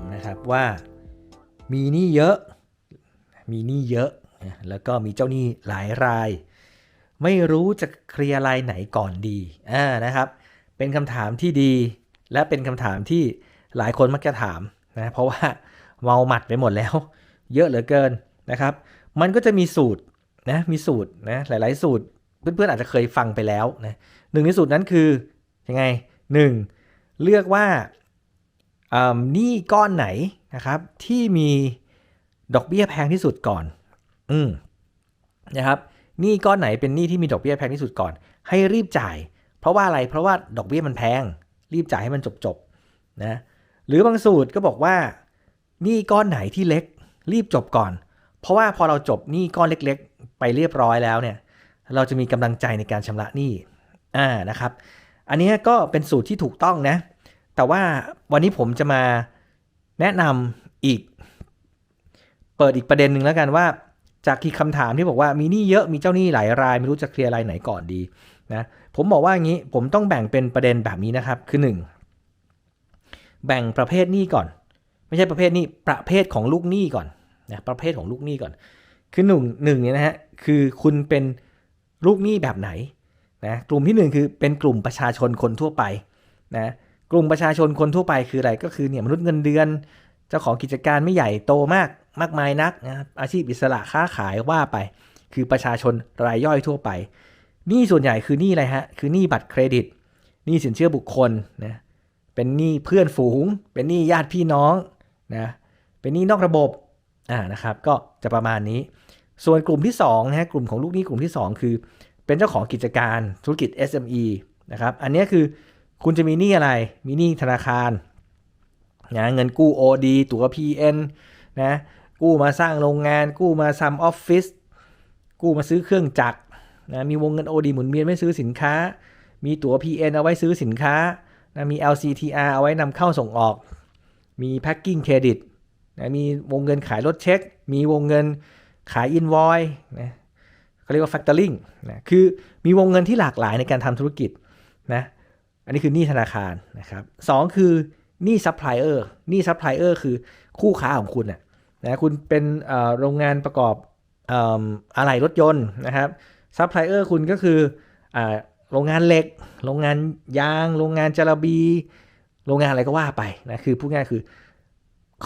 ผมนะครับว่ามีหนี้เยอะ มีหนี้เยอะ แล้วก็มีเจ้าหนี้หลายราย ไม่รู้จะเคลียร์รายไหนก่อนดีอ่านะครับ เป็นคำถามที่ดี และเป็นคำถามที่หลายคนมักจะถามนะเพราะว่าเมาหมัดไปหมดแล้ว เยอะเหลือเกินนะครับ มันก็จะมีสูตรนะมีสูตรนะหลาย ๆ สูตรเพื่อนๆอาจจะเคยฟังไปแล้วนะหนึ่งในสูตรนั้นคือยังไงหนึ่งเลือกว่า หนี้ก้อนไหนนะครับที่มีดอกเบี้ยแพงที่สุดก่อน อืมนะครับหนี้ก้อนไหนเป็นหนี้ที่มีดอกเบี้ยแพงที่สุดก่อน ให้รีบจ่าย เพราะว่าอะไรเพราะว่าดอกเบี้ยมันแพง รีบจ่ายให้มันจบๆนะหรือบางสูตรก็บอกว่าหนี้ก้อนไหนที่เล็ก รีบจบก่อน เพราะว่าพอเราจบหนี้ก้อนเล็กๆ ไปเรียบร้อยแล้วเนี่ย เราจะมีกำลังใจในการชำระหนี้อ่านะครับ อันนี้ก็เป็นสูตรที่ถูกต้องนะ แต่ว่าวันนี้ผมจะมาแนะนำอีก เปิดอีกประเด็นหนึ่งแล้วกันว่า จากที่คำถามที่บอกว่ามีหนี้เยอะมีเจ้าหนี้หลายราย ไม่รู้จะเคลียร์รายไหนก่อนดีนะผมบอกว่าอย่างนี้ผมต้องแบ่งเป็นประเด็นแบบนี้นะครับ คือ 1 แบ่งประเภทหนี้ก่อน ไม่ใช่ประเภทหนี้ประเภทของลูกหนี้ก่อนนะประเภทของลูกหนี้ก่อน คือหนึ่งหนึ่งเนี่ยนะฮะคือคุณเป็นลูกหนี้แบบไหนนะกลุ่มที่หนึ่งคือเป็นกลุ่มประชาชนคนทั่วไปนะ กลุ่มประชาชนคนทั่วไปคืออะไรก็คือเนี่ยมนุษย์เงินเดือน เจ้าของกิจการไม่ใหญ่โตมากมากมายนักนะอาชีพอิสระค้าขายว่าไป คือประชาชนรายย่อยทั่วไปหนี้ส่วนใหญ่คือหนี้อะไรฮะคือหนี้บัตรเครดิตหนี้สินเชื่อบุคคลนะเป็นหนี้เพื่อนฝูง เป็นหนี้ญาติพี่น้องนะเป็นหนี้นอกระบบอ่านะครับก็จะประมาณนี้ ส่วนกลุ่มที่2นะฮะกลุ่มของลูกหนี้กลุ่มที่ 2 คือ เป็นเจ้าของกิจการธุรกิจ SME นะครับอันนี้คือ คุณจะมีหนี้อะไร มีหนี้ธนาคารนะเงินกู้ OD ตั๋ว PN นะกู้มาสร้างโรงงาน กู้มาทำออฟฟิศกู้มาซื้อเครื่องจักรนะมีวงเงิน OD หมุนเวียนไม่ซื้อสินค้า มีตั๋ว PN เอาไว้ซื้อสินค้านะมี LCTR เอาไว้นำเข้าส่งออก มีแพ็ c กิ้งเครดิตนะมีวงเงินขายรถเช็ค มีวงเงินขายอินวอยนะเขาเรียกว่า factoring นะคือมีวงเงินที่หลากหลายในการทำธุรกิจนะ อันนี้คือหนี้ธนาคารนะครับสองคือหนี้ซัพพลายเออร์หนี้ซัพพลายเออร์คือคู่ค้าของคุณนะนะคุณเป็นโรงงานประกอบอะไหล่รถยนต์นะครับซัพพลายเออร์คุณก็คืออโรงงานเหล็ก โรงงานยาง โรงงานจระบี โรงงานอะไรก็ว่าไปนะคือพูดง่ายคือ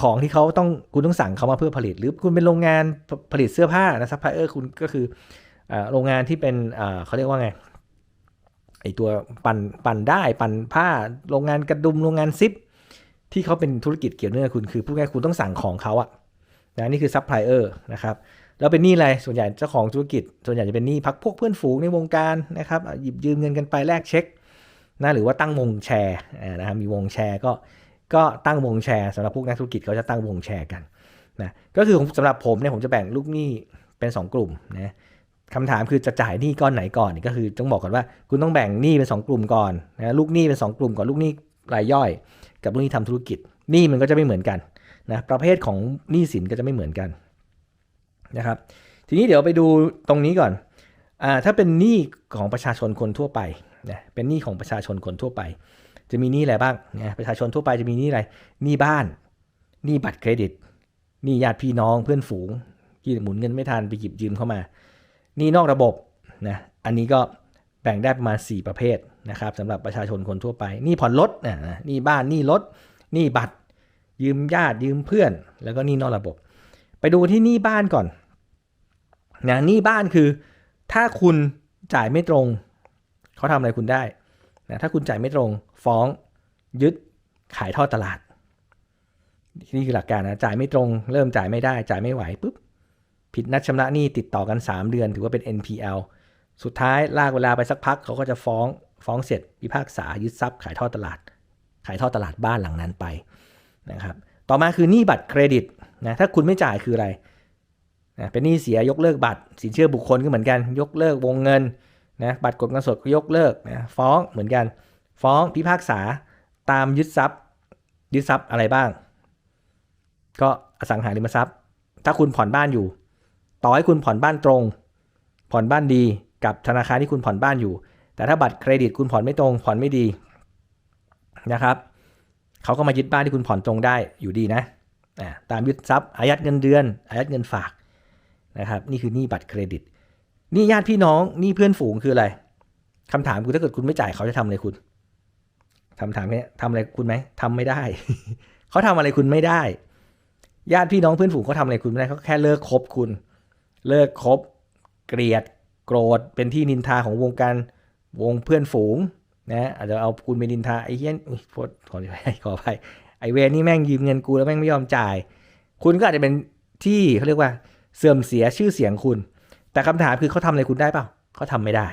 ของที่เขาต้องคุณต้องสั่งเขามาเพื่อผลิต หรือคุณเป็นโรงงานผลิตเสื้อผ้านะซัพพลายเออร์คุณก็คือโรงงานที่เป็นเขาเรียกว่าไง ไอตัวปั่นปั่นได้ปั่นผ้าโรงงานกระดุมโรงงานซิป ที่เขาเป็นธุรกิจเกี่ยวเนื่องคุณคือพูดง่ายคุณต้องสั่งของเขาอะนะนี่คือซัพพลายเออร์นะครับแล้วเป็นหนี้อะไรส่วนใหญ่เจ้าของธุรกิจ ส่วนใหญ่จะเป็นหนี้พักพวกเพื่อนฝูงในวงการนะครับหยิบยืมเงินกันไปแลกเช็คนะหรือว่าตั้งวงแชร์นะครับมีวงแชร์ก็ก็ตั้งวงแชร์สำหรับพวกนักธุรกิจเขาจะตั้งวงแชร์กันนะก็คือสำหรับผมเนี่ยผมจะแบ่งลูกหนี้เป็น 2 กลุ่มนะ คำถามคือจะจ่ายหนี้ก้อนไหนก่อนก็คือต้องบอกก่อนว่า คุณต้องแบ่งหนี้เป็น 2 กลุ่มก่อนนะลูกหนี้เป็น 2 กลุ่มก่อนลูกหนี้รายย่อย กับลูกหนี้ทำธุรกิจหนี้มันก็จะไม่เหมือนกันนะประเภทของหนี้สินก็จะไม่เหมือนกันนะครับ ทีนี้เดี๋ยวไปดูตรงนี้ก่อนอ่าถ้าเป็นหนี้ของประชาชนคนทั่วไปนะเป็นหนี้ของประชาชนคนทั่วไป จะมีหนี้อะไรบ้างนะประชาชนทั่วไปจะมีหนี้อะไรหนี้บ้านหนี้บัตรเครดิตหนี้ญาติพี่น้องเพื่อนฝูงที่หมุนเงินไม่ทันไปหยิบยืมเข้ามา นี้นอกระบบนะอันนี้ก็แบ่งได้ประมาณ 4 ประเภทนะครับสำหรับประชาชนคนทั่วไป นี้ผ่อนรถนะหนี้บ้านนี้รถนี้บัตร ยืมญาติยืมเพื่อน แล้วก็นี้นอกระบบ ไปดูที่นี้บ้านก่อนนะนี้บ้านคือ ถ้าคุณจ่ายไม่ตรง เขาทำอะไรคุณได้นะถ้าคุณจ่ายไม่ตรงฟ้องยึดขายทอดตลาดนี่คือหลักการนะจ่ายไม่ตรง เริ่มจ่ายไม่ได้จ่ายไม่ไหวปุ๊บ ผิดนัดชำระหนี้ติดต่อกัน 3 เดือน ถือว่าเป็น NPL สุดท้ายลากเวลาไปสักพักเขาก็จะฟ้องฟ้องเสร็จพิพากษายึดทรัพย์ขายทอดตลาด ขายทอดตลาดบ้านหลังนั้นไปนะครับต่อมาคือหนี้บัตรเครดิตนะถ้าคุณไม่จ่ายคืออะไรนะเป็นหนี้เสียยกเลิกบัตร สินเชื่อบุคคลก็เหมือนกัน ยกเลิกวงเงินนะบัตรกดเงินสดก็ยกเลิกนะฟ้องเหมือนกัน ฟ้องพิพากษาตามยึดทรัพย์ ยึดทรัพย์อะไรบ้าง ก็อสังหาริมทรัพย์ ถ้าคุณผ่อนบ้านอยู่ ต่อให้คุณผ่อนบ้านตรง ผ่อนบ้านดีกับธนาคารที่คุณผ่อนบ้านอยู่ แต่ถ้าบัตรเครดิตคุณผ่อนไม่ตรง ผ่อนไม่ดีนะครับเขาก็มายึดบ้านที่คุณผ่อนตรงได้อยู่ดีนะตามยึดทรัพย์อายัดเงินเดือน อายัดเงินฝากนะครับ นี่คือหนี้บัตรเครดิตหนี่ญาติพี่น้องหนี่เพื่อนฝูงคืออะไรคำถามคือถ้าเกิดคุณไม่จ่ายเขาจะทำอะไรคุณคำถามนี้ทำอะไรคุณไหมทำไม่ได้ เขาทำอะไรคุณไม่ได้ ญาติพี่น้องเพื่อนฝูงเขาทำอะไรคุณไม่ได้เขาแค่เลิกคบคุณ เลิกคบเกลียดโกรธเป็นที่นินทาของวงการวงเพื่อนฝูงนะอาจจะเอาคุณไปนินทาไอ้เหี้ยอุ๊ยโทษขออภัยขออภัยไอ้เวรนี่แม่งยืมเงินกูแล้วแม่งไม่ยอมจ่าย คุณก็อาจจะเป็นที่เขาเรียกว่าเสื่อมเสียชื่อเสียงคุณ แต่คำถามคือเขาทำอะไรคุณได้เปล่าเขาทำไม่ได้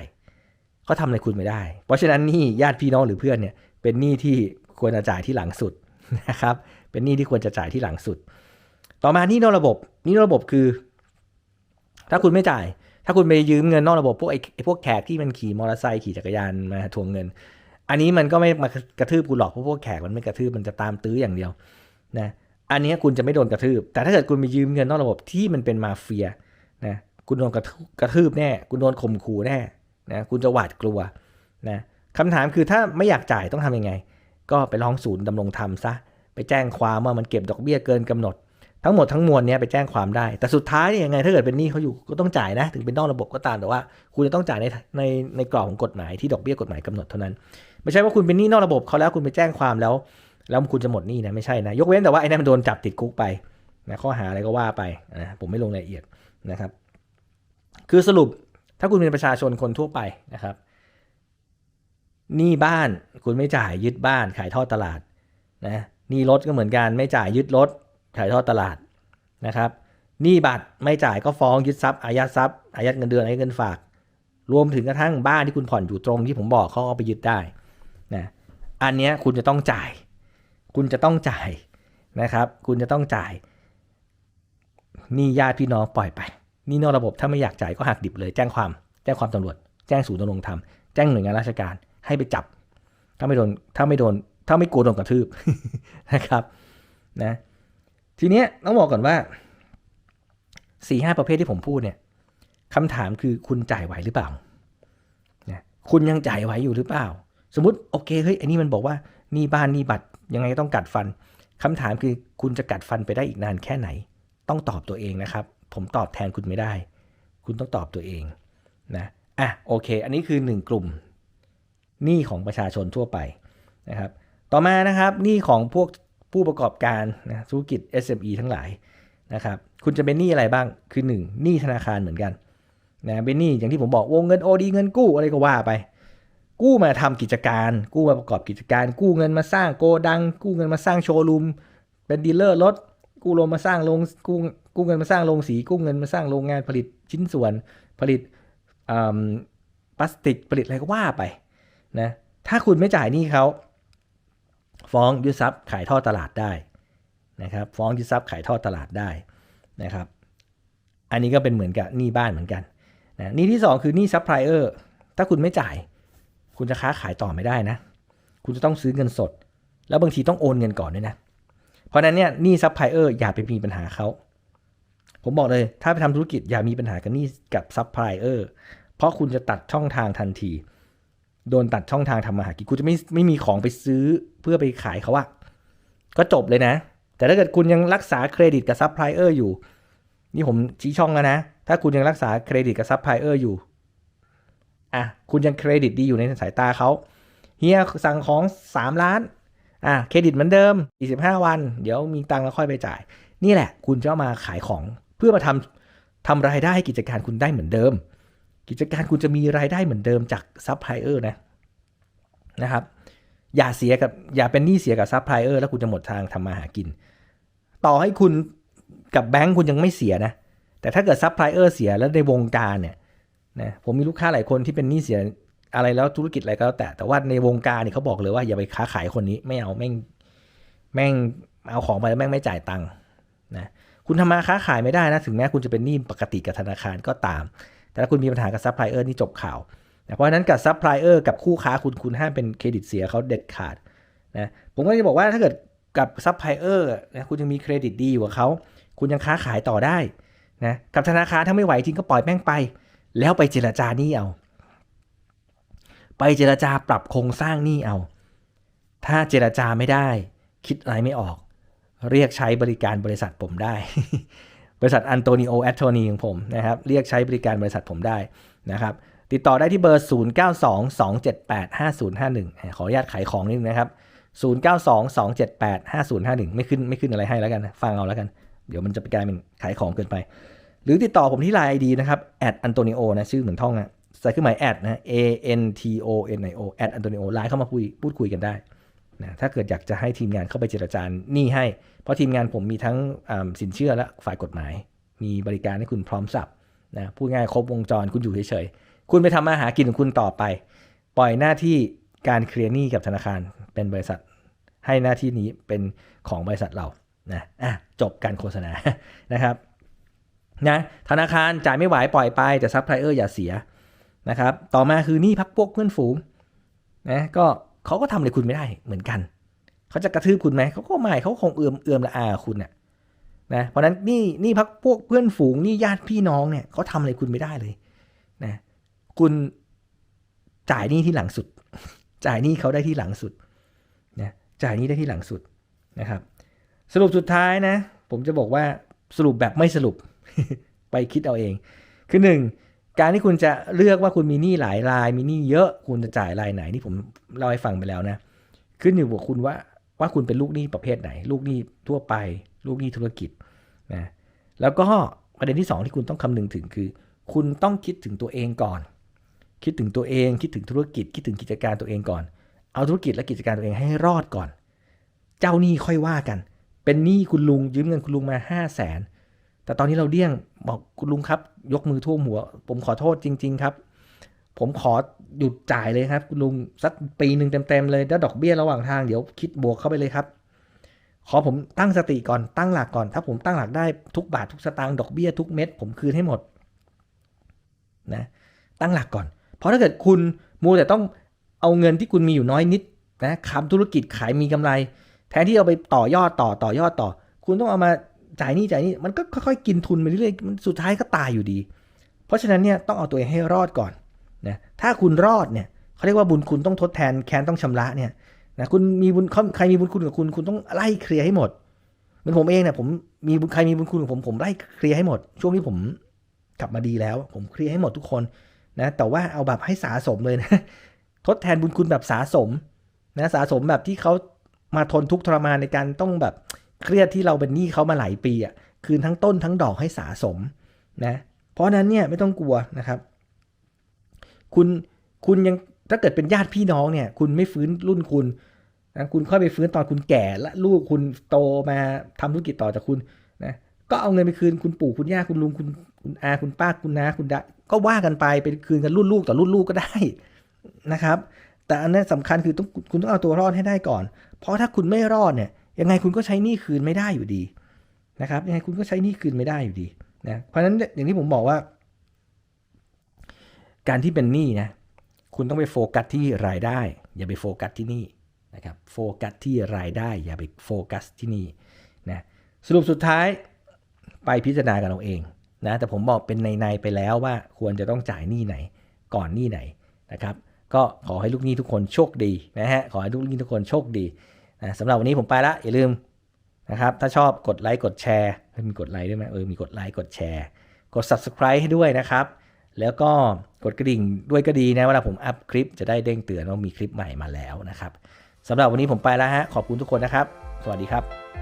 เขาทำอะไรคุณไม่ได้ เพราะฉะนั้นนี่ญาติพี่น้องหรือเพื่อนเนี่ยเป็นหนี้ที่ควรจะจ่ายที่หลังสุดนะครับเป็นหนี้ที่ควรจะจ่ายที่หลังสุด ต่อมาหนี้นอกระบบหนี้นอกระบบคือ ถ้าคุณไม่จ่าย ถ้าคุณไปยืมเงินนอกระบบพวกไอ้ไอพวกแขกที่มันขี่มอเตอร์ไซค์ขี่จักรยานมาทวงเงิน อันนี้มันก็ไม่มากระทืบคุณหรอกเพราะพวกแขกมันไม่กระทืบมันจะตามตื้ออย่างเดียวนะอันนี้คุณจะไม่โดนกระทืบ แต่ถ้าเกิดคุณไปยืมเงินนอกระบบที่มันเป็นมาเฟียนะคุณโดนกระกระทืบแน่ คุณโดนข่มขู่แน่นะคุณจะหวาดกลัวนะคำถามคือถ้าไม่อยากจ่ายต้องทำยังไง ก็ไปร้องศูนย์ดำรงธรรมซะไปแจ้งความว่ามันเก็บดอกเบี้ยเกินกำหนด ทั้งหมดทั้งมวลเนี้ยไปแจ้งความได้ แต่สุดท้ายเนี่ยยังไงถ้าเกิดเป็นหนี้เขาอยู่ก็ต้องจ่ายนะ ถึงเป็นนอกระบบก็ตามแต่ว่า คุณจะต้องจ่ายในในในกรอบของกฎหมายที่ดอกเบี้ยกฎหมายกำหนดเท่านั้น ไม่ใช่ว่าคุณเป็นหนี้นอกระบบเขาแล้วคุณไปแจ้งความแล้ว แล้วคุณจะหมดหนี้นะไม่ใช่นะ ยกเว้นแต่ว่าไอ้นั่นมันโดนจับติดคุกไปนะข้อหาอะไรก็ว่าไปนะผมไม่ลงรายละเอียดนะครับ คือสรุปถ้าคุณเป็นประชาชนคนทั่วไปนะครับหนี้บ้านคุณไม่จ่ายยึดบ้านขายทอดตลาดนะหนี้รถก็เหมือนกันไม่จ่ายยึดรถ ขายทอดตลาดนะครับหนี้บัตรไม่จ่ายก็ฟ้องยึดทรัพย์อายัดทรัพย์อายัดเงินเดือนอายัดเงินฝาก รวมถึงกระทั่งบ้านที่คุณผ่อนอยู่ตรงที่ผมบอกเขาเอาไปยึดได้นะอันนี้คุณจะต้องจ่าย คุณจะต้องจ่ายนะครับ คุณจะต้องจ่ายหนี้ญาติพี่น้องปล่อยไปหนี้นอกระบบถ้าไม่อยากจ่ายก็หักดิบเลย แจ้งความแจ้งความตำรวจ แจ้งศูนย์ดำรงธรรมแจ้งหน่วยงานราชการให้ไปจับ ถ้าไม่โดนถ้าไม่โดนถ้าไม่กลัวโดนกระทืบนะครับนะ ทีเนี้ยต้องบอกก่อนว่าสี่ห้าประเภทที่ผมพูดเนี่ยคำถามคือคุณจ่ายไหวหรือเปล่านะคุณยังจ่ายไหวอยู่หรือเปล่า สมมติโอเคเฮ้ยอันนี้มันบอกว่านี่บ้านนี่บัตรยังไงต้องกัดฟันคำถามคือคุณจะกัดฟันไปได้อีกนานแค่ไหน ต้องตอบตัวเองนะครับ ผมตอบแทนคุณไม่ได้ คุณต้องตอบตัวเองนะอะโอเค อันนี้คือหนึ่งกลุ่มหนี้ของประชาชนทั่วไปนะครับ ต่อมานะครับหนี้ของพวก ผู้ประกอบการนะธุรกิจ SME ทั้งหลายนะครับคุณจะเป็นหนี้อะไรบ้างคือ 1 หนี้ธนาคารเหมือนกันนะเป็นหนี้อย่างที่ผมบอกวงเงินโอดีเงินกู้อะไรก็ว่าไป กู้มาทำกิจการ กู้มาประกอบกิจการ กู้เงินมาสร้างโกดัง กู้เงินมาสร้างโชว์รูมเป็นดีลเลอร์รถกู้ลงมาสร้างโรงกู้กู้เงินมาสร้างโรงสี กู้เงินมาสร้างโรงงานผลิตชิ้นส่วน ผลิตพลาสติกผลิตอะไรก็ว่าไปนะถ้าคุณไม่จ่ายหนี้เขา ฟ้องยึดทรัพย์ขายท่อตลาดได้นะครับ ฟ้องยึดทรัพย์ขายท่อตลาดได้นะครับ อันนี้ก็เป็นเหมือนกับหนี้บ้านเหมือนกันนะหนี้ที่ 2 คือหนี้ซัพพลายเออร์ถ้าคุณไม่จ่าย คุณจะค้าขายต่อไม่ได้นะ คุณจะต้องซื้อเงินสด แล้วบางทีต้องโอนเงินก่อนด้วยนะ เพราะนั้นเนี่ยหนี้ซัพพลายเออร์อย่าไปมีปัญหาเขาผมบอกเลยถ้าไปทำธุรกิจอย่ามีปัญหากับหนี้กับซัพพลายเออร์เพราะคุณจะตัดช่องทางทันที โดนตัดช่องทางทำมาหากินคุณจะไม่ไม่มีของไปซื้อ เพื่อไปขายเขาอะก็จบเลยนะ แต่ถ้าเกิดคุณยังรักษาเครดิตกับซัพพลายเออร์อยู่ นี่ผมชี้ช่องแล้วนะ ถ้าคุณยังรักษาเครดิตกับซัพพลายเออร์อยู่อะคุณยังเครดิตดีอยู่ในสายตาเขาเฮียสั่งของ 3 ล้านอะเครดิตเหมือนเดิม 45 วัน เดี๋ยวมีตังค์แล้วค่อยไปจ่าย นี่แหละ คุณจะมาขายของเพื่อมาทำทำรายได้ให้กิจการคุณได้เหมือนเดิม กิจการคุณจะมีรายได้เหมือนเดิมจากซัพพลายเออร์นะนะครับ อย่าเสียกับอย่าเป็นหนี้เสียกับซัพพลายเออร์แล้วคุณจะหมดทางทำมาหากิน ต่อให้คุณกับแบงค์คุณยังไม่เสียนะ แต่ถ้าเกิดซัพพลายเออร์เสียแล้วในวงการเนี่ยนะผมมีลูกค้าหลายคนที่เป็นหนี้เสียอะไรแล้วธุรกิจอะไรก็แล้วแต่แต่ว่าในวงการเนี่ยเขาบอกเลยว่าอย่าไปค้าขายคนนี้ไม่เอาแม่งแม่งเอาของไปแล้วแม่งไม่จ่ายตังค์นะคุณทำมาค้าขายไม่ได้นะถึงแม้คุณจะเป็นหนี้ปกติกับธนาคารก็ตาม แต่ถ้าคุณมีปัญหากับซัพพลายเออร์นี่จบข่าว เพราะนั้นกับซัพพลายเออร์กับคู่ค้าคุณคุณห้ามเป็นเครดิตเสียเขาเด็ดขาดนะผมก็จะบอกว่าถ้าเกิดกับซัพพลายเออร์นะคุณยังมีเครดิตดีอยู่กับเขาคุณยังค้าขายต่อได้นะกับธนาคารถ้าไม่ไหวจริงก็ปล่อยแม่งไป แล้วไปเจรจาหนี้เอา ไปเจรจาปรับโครงสร้างหนี้เอา ถ้าเจรจาไม่ได้ คิดอะไรไม่ออก เรียกใช้บริการบริษัทผมได้ บริษัทอันโตนิโอแอตโทนีของผมนะครับเรียกใช้บริการบริษัทผมได้นะครับ ติดต่อได้ที่เบอร์ 0922785051 ขออนุญาตขายของนิดนึงนะครับ 0922785051 ไม่ขึ้นไม่ขึ้นอะไรให้แล้วกันนะฟังเอาแล้วกัน เดี๋ยวมันจะไปกลายเป็นขายของเกินไป หรือติดต่อผมที่ไลน์ ID นะครับ @antonio นะชื่อเหมือนท่องนะใส่เครื่องหมายแอดนะ A N T O N I O @antonio ไลน์เข้ามาพูดพูดคุยกันได้นะถ้าเกิดอยากจะให้ทีมงานเข้าไปเจรจาหนี้ให้ เพราะทีมงานผมมีทั้งสินเชื่อและฝ่ายกฎหมาย มีบริการให้คุณพร้อมสับนะพูดง่ายครบวงจรคุณอยู่เฉยๆ คุณไปทำมาหากินของคุณต่อไป ปล่อยหน้าที่การเคลียร์หนี้กับธนาคารเป็นบริษัท ให้หน้าที่นี้เป็นของบริษัทเรานะอะจบการโฆษณานะครับนะธนาคารจ่ายไม่ไหวปล่อยไปแต่ซัพพลายเออร์อย่าเสียนะครับต่อมาคือหนี้พักพวกเพื่อนฝูงนะก็เขาก็ทำอะไรคุณไม่ได้เหมือนกัน เขาจะกระทืบคุณไหมเขาก็ไม่เขาคงเอื้อมเอื้อมละอาคุณน่ะนะเพราะนั้นนี่นี่พักพวกเพื่อนฝูงนี่ญาติพี่น้องเนี่ยเขาทำอะไรคุณไม่ได้เลยนะ คุณจ่ายหนี้ที่หลังสุด จ่ายหนี้เขาได้ที่หลังสุดนะจ่ายหนี้ได้ที่หลังสุดนะครับ สรุปสุดท้ายนะ ผมจะบอกว่าสรุปแบบไม่สรุปไปคิดเอาเอง คือหนึ่งการที่คุณจะเลือกว่าคุณมีหนี้หลายราย มีหนี้เยอะคุณจะจ่ายรายไหนที่ผมเล่าให้ฟังไปแล้วนะขึ้นอยู่กับคุณว่าว่าคุณเป็นลูกหนี้ประเภทไหน ลูกหนี้ทั่วไป ลูกหนี้ธุรกิจนะแล้วก็ประเด็นที่สองที่คุณต้องคำนึงถึงคือ คุณต้องคิดถึงตัวเองก่อน คิดถึงตัวเอง คิดถึงธุรกิจ คิดถึงกิจการตัวเองก่อน เอาธุรกิจและกิจการตัวเองให้รอดก่อน เจ้าหนี้ค่อยว่ากัน เป็นหนี้คุณลุงยืมเงินคุณลุงมาห้าแสนแต่ตอนนี้เราเดี่ยงบอกคุณลุงครับ ยกมือท่วมหัว ผมขอโทษจริง ๆ ครับ ผมขอหยุดจ่ายเลยครับ คุณลุงสักปีหนึ่งเต็มๆเลยแล้วดอกเบี้ยระหว่างทางเดี๋ยวคิดบวกเข้าไปเลยครับ ขอผมตั้งสติก่อนตั้งหลักก่อน ถ้าผมตั้งหลักได้ทุกบาททุกสตางค์ดอกเบี้ยทุกเม็ดผมคืนให้หมดนะตั้งหลักก่อน เพราะถ้าเกิดคุณมัวแต่ต้องเอาเงินที่คุณมีอยู่น้อยนิดนะทำธุรกิจขายมีกำไร แทนที่เอาไปต่อยอดต่อต่อยอดต่อ คุณต้องเอามาจ่ายหนี้จ่ายหนี้มันก็ค่อยๆกินทุนไปเรื่อยๆสุดท้ายก็ตายอยู่ดี เพราะฉะนั้นเนี่ยต้องเอาตัวเองให้รอดก่อนนะถ้าคุณรอดเนี่ยเขาเรียกว่าบุญคุณต้องทดแทนแค้นต้องชำระเนี่ยนะคุณมีบุญเขาใครมีบุญคุณกับคุณคุณต้องไล่เคลียร์ให้หมดเหมือนผมเองเนี่ยผมมีบุญใครมีบุญคุณกับผมผมไล่เคลียร์ให้หมด ช่วงที่ผมกลับมาดีแล้ว ผมเคลียร์ให้หมดทุกคน นะแต่ว่าเอาแบบให้สาสมเลยนะ ทดแทนบุญคุณแบบสาสมนะสาสมแบบที่เขามาทนทุกข์ทรมานในการต้องแบบเครียดที่เราเป็นหนี้เขามาหลายปีอะคืนทั้งต้นทั้งดอกให้สาสมนะเพราะนั้นเนี่ยไม่ต้องกลัวนะครับ คุณคุณยังถ้าเกิดเป็นญาติพี่น้องเนี่ย คุณไม่ฟื้นรุ่นคุณนะคุณค่อยไปฟื้นตอนคุณแก่และลูกคุณโตมาทำธุรกิจต่อจากคุณนะก็เอาเงินไปคืนคุณปู่คุณย่าคุณลุงคุณ คุณอาคุณป้าคุณน้าคุณดาก็ว่ากันไปไปคืนกันรุ่นลูกต่อรุ่นลูกก็ได้นะครับ แต่อันนี้นสำคัญคือต้องคุณต้องเอาตัวรอดให้ได้ก่อน เพราะถ้าคุณไม่รอดเนี่ย ยังไงคุณก็ใช้หนี้คืนไม่ได้อยู่ดีนะครับยังไงคุณก็ใช้หนี้คืนไม่ได้อยู่ดีนะเพราะฉะนั้นอย่างที่ผมบอกว่า การที่เป็นหนี้นะคุณต้องไปโฟกัสที่รายได้ อย่าไปโฟกัสที่หนี้นะครับโฟกัสที่รายได้ อย่าไปโฟกัสที่หนี้นะสรุปสุดท้ายไปพิจารณากันเอาเอง นะแต่ผมบอกเป็นในๆไปแล้วว่าควรจะต้องจ่ายหนี้ไหนก่อนหนี้ไหนนะครับ ก็ขอให้ลูกหนี้ทุกคนโชคดีนะฮะขอให้ลูกหนี้ทุกคนโชคดีนะสำหรับวันนี้ผมไปละอย่าลืมนะครับถ้าชอบกดไลค์กดแชร์เฮ้ยมีกดไลค์ด้วยไหมเออมีกดไลค์กดแชร์กด subscribe ให้ด้วยนะครับ แล้วก็กดกระดิ่งด้วยก็ดีนะเวลาผมอัพคลิปจะได้เด้งเตือนว่ามีคลิปใหม่มาแล้วนะครับสำหรับวันนี้ผมไปแล้วฮะขอบคุณทุกคนนะครับ สวัสดีครับ